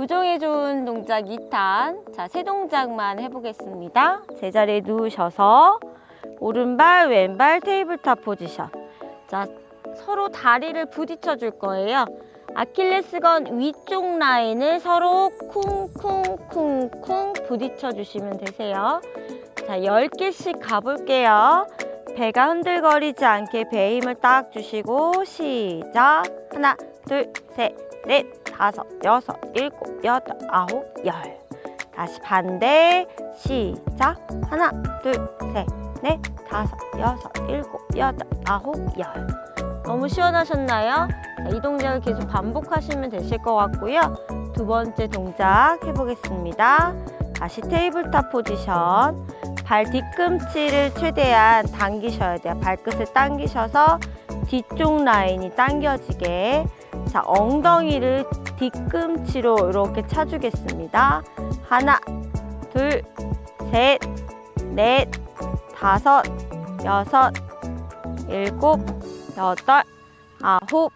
부종에 좋은 동작 2탄. 자, 세 동작만 해보겠습니다. 제자리에 누우셔서 오른발, 왼발 테이블탑 포지션. 자, 서로 다리를 부딪혀 줄 거예요. 아킬레스건 위쪽 라인을 서로 쿵쿵쿵쿵 부딪혀 주시면 되세요. 자, 10개씩 가볼게요. 배가 흔들거리지 않게 배 힘을 딱 주시고 시작. 하나, 둘, 셋, 넷, 다섯, 여섯, 일곱, 여덟, 아홉, 열. 다시 반대 시작. 하나, 둘, 셋, 넷, 다섯, 여섯, 일곱, 여덟, 아홉, 열. 너무 시원하셨나요? 자, 이 동작을 계속 반복하시면 되실 것 같고요. 두 번째 동작 해보겠습니다. 다시 테이블탑 포지션. 발 뒤꿈치를 최대한 당기셔야 돼요. 발끝을 당기셔서 뒤쪽 라인이 당겨지게. 자, 엉덩이를 뒤꿈치로 이렇게 차주겠습니다. 하나, 둘, 셋, 넷, 다섯, 여섯, 일곱, 여덟, 아홉,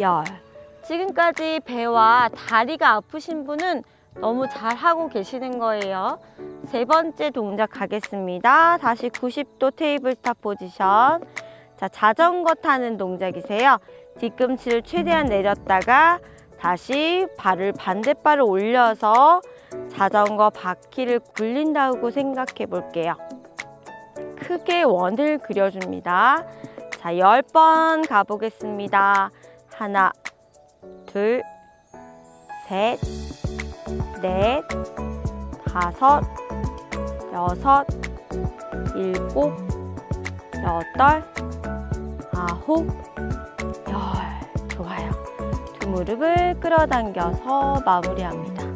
열. 지금까지 배와 다리가 아프신 분은 너무 잘 하고 계시는 거예요. 세 번째 동작 가겠습니다. 다시 90도 테이블탑 포지션. 자, 자전거 타는 동작이세요. 뒤꿈치를 최대한 내렸다가 다시 발을 반대발을 올려서 자전거 바퀴를 굴린다고 생각해 볼게요. 크게 원을 그려줍니다. 자, 10번 가보겠습니다. 하나, 둘, 셋, 넷, 다섯, 여섯, 일곱, 여덟, 아홉, 열. 무릎을 끌어당겨서 마무리합니다.